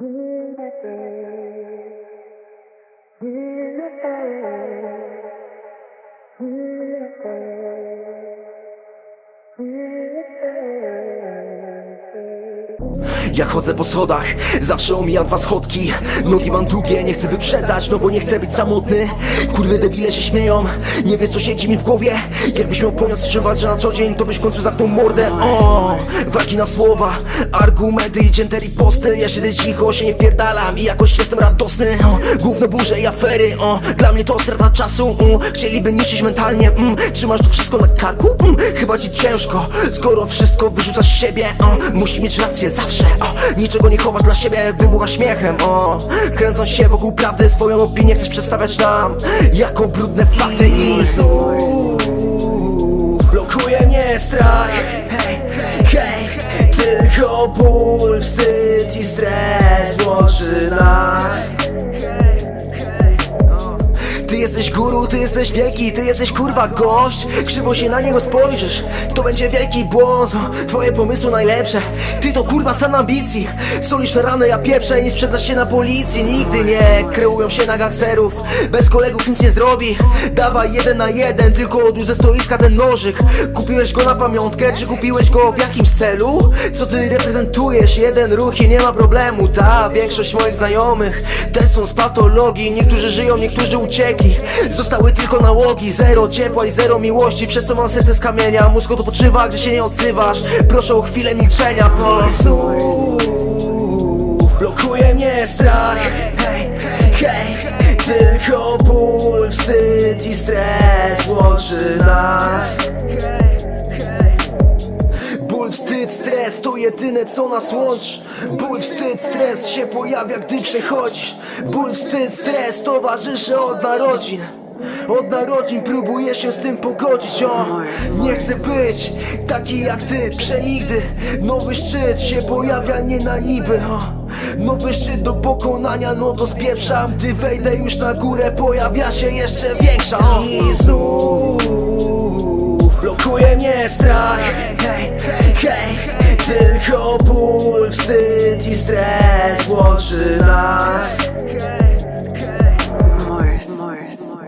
In the bird. in the bird. Jak chodzę po schodach, zawsze omijam dwa schodki. Nogi mam długie, nie chcę wyprzedzać, no bo nie chcę być samotny. Kurwy debile się śmieją, nie wiesz co siedzi mi w głowie. Jakbyś miał poniósł czym walczę na co dzień, to byś w końcu zamknął mordę. O, Walki na słowa, argumenty i posty Ja siedzę cicho, się nie wpierdalam i jakoś jestem radosny. O, Gówno burze i afery, o, dla mnie to strata czasu. Um, Chcieliby niszczyć mentalnie, mm, trzymasz to wszystko na karku? Mm, chyba ci ciężko, skoro wszystko wyrzucasz z siebie. O, Musi mieć rację zawsze, niczego nie chowasz dla siebie, wybucha śmiechem o, Kręcąc się wokół prawdy, swoją opinię chcesz przedstawiać nam. Jako brudne fakty i znów Blokuje mnie strach. Hej, hej, tylko ból, wstyd i stres łączy nas jesteś guru, ty jesteś wielki, ty jesteś kurwa gość. Krzywo się na niego spojrzysz, to będzie wielki błąd. Twoje pomysły najlepsze, ty to kurwa stan ambicji. Solisz ranę, ja pieprzę, nie sprzedasz się na policji. Nigdy nie kreują się na gangsterów Bez kolegów nic nie zrobi. Dawaj jeden na jeden, tylko odłóż ze stoiska ten nożyk. Kupiłeś go na pamiątkę, czy kupiłeś go w jakimś celu? Co ty reprezentujesz? Jeden ruch i nie ma problemu. Ta większość moich znajomych też są z patologii. Niektórzy żyją, niektórzy uciekli Zostały tylko nałogi Zero ciepła i zero miłości. Przez co mam serce z kamienia? Mózg odpoczywa, gdy się nie odzywasz. Proszę o chwilę milczenia bo znów blokuje mnie strach. Hej, hej. Tylko ból, wstyd i stres Łączy nas jedyne co nas łączy. Ból, wstyd, stres się pojawia gdy przechodzisz. Ból, wstyd, stres towarzyszy od narodzin. Od narodzin próbuję się z tym pogodzić, o. Nie chcę być taki jak ty, przenigdy. Nowy szczyt się pojawia nie na niby, o. Nowy szczyt do pokonania, no to spieprzam. Gdy wejdę już na górę, pojawia się jeszcze większa o. I znów blokuje mnie strach. Hej, hej, tylko ból, wstyd i stres łączy nas Morse.